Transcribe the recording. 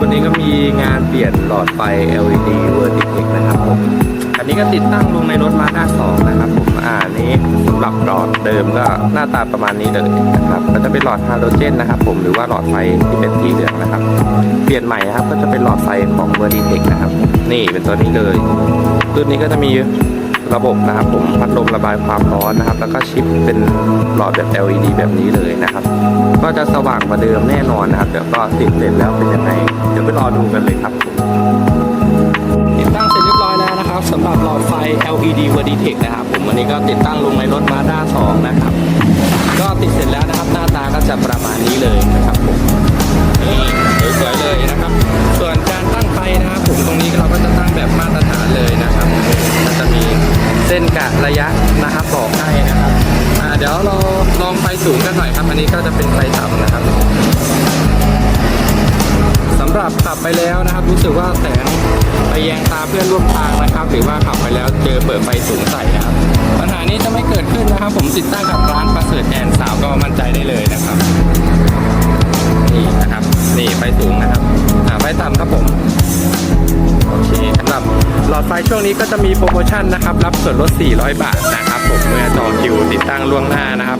วันนี้ก็มีงานเปลี่ยนหลอดไฟ LED Vertix นะครับผมอันนี้ก็ติดตั้งลงในรถมาด้า2นะครับผมอ่าอันนี้สำหรับหลอดเดิมก็หน้าตาประมาณนี้เลยนะครับก็จะเป็นหลอดฮาโลเจนนะครับผมหรือว่าหลอดไฟที่เป็นสีเหลืองนะครับ เปลี่ยนใหม่นะครับก็จะเป็นหลอดไฟของ Vertix นะครับ นี่เป็นตัวนี้เลยรุ่นนี้ก็จะมี ระบบนะครับผมพัดลมระบายความร้อนนะครับ แล้วก็ชิปเป็นหลอดแบบ LED แบบนี้เลยนะครับ ก็จะสว่างกว่าเดิมแน่นอนนะครับ เดี๋ยวก็ติดเสร็จแล้วเป็นยังไงเดี๋ยวไปรอดูกันเลยครับ ติดตั้งเสร็จเรียบร้อยแล้วนะครับสำหรับหลอดไฟ LED Vertix นะครับ ผมวันนี้ก็ติดตั้งลงในรถ Mazda 2นะครับ ก็ติดเสร็จแล้วนะครับหน้าตาก็จะประมาณนี้เลยนะครับผมนี่สวยๆเลยนะครับ ส่วนการตั้งไฟนะครับผมตรงนี้เราก็จะตั้งแบบมาตรฐานเลยนะครับ ส้นกะระยะนะครับบอกให้นะครับอ่าเดี๋ยวเราลองไฟสูงกันหน่อยครับ อันนี้ก็จะเป็นไฟต่ำนะครับสำหรับขับไปแล้วนะครับ รู้สึกว่าแสงไปแยงตาเพื่อนร่วมทางนะครับ หรือว่าขับไปแล้วเจอเปิดไฟสูงใส่นะครับ ปัญหานี้จะไม่เกิดขึ้นนะครับ ผมติดตั้งกับร้านไป ลอดไฟช่วงนี้ก็จะมีโปรโมชั่นนะครับ รับส่วนลด 400 บาทนะครับ ผมเมื่อจองคิวติดตั้งล่วงหน้านะครับ